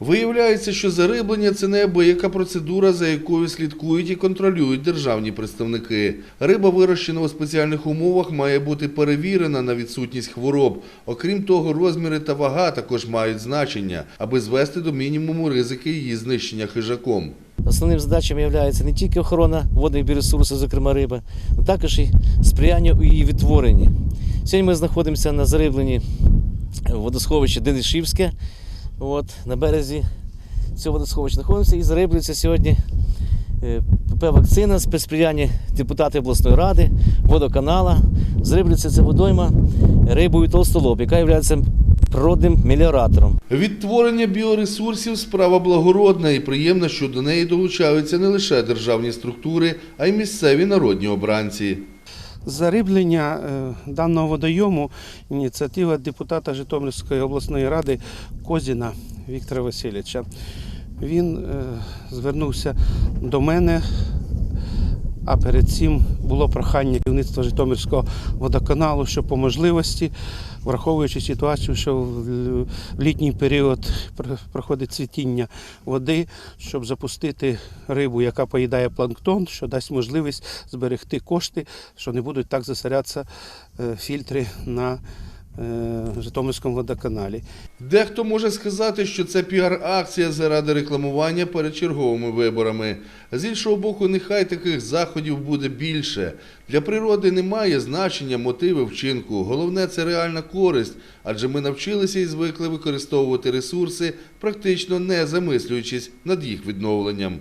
Виявляється, що зариблення це неабияка процедура, за якою слідкують і контролюють державні представники. Риба, вирощена у спеціальних умовах, має бути перевірена на відсутність хвороб. Окрім того, розміри та вага також мають значення, аби звести до мінімуму ризики її знищення хижаком. Основним задачами є не тільки охорона водних біоресурсів, зокрема риби, а також і сприяння у її відтворенні. Сьогодні ми знаходимося на зарибленні водосховища Денишівське. От, на березі цього водосховища знаходимося і зариблюється сьогодні е, ПП вакцина з сприяння депутатів обласної ради, водоканала. Зариблюється ця водойма рибою толстолоб, яка є природним меліоратором. Відтворення біоресурсів справа благородна і приємна, що до неї долучаються не лише державні структури, а й місцеві народні обранці. Зариблення е, даного водойому ініціатива депутата Житомирської обласної ради Козіна Віктора Васильовича. Він е, звернувся до мене, а перед цим було прохання керівництва Житомирського водоканалу, що по можливості, враховуючи ситуацію, що в літній період проходить цвітіння води, щоб запустити рибу, яка поїдає планктон, що дасть можливість зберегти кошти, що не будуть так засорятися е, фільтри на Житомирському водоканалі. Дехто може сказати, що це піар-акція заради рекламування перед черговими виборами. З іншого боку, нехай таких заходів буде більше. Для природи немає значення мотиви вчинку. Головне це реальна користь, адже ми навчилися і звикли використовувати ресурси, практично не замислюючись над їх відновленням.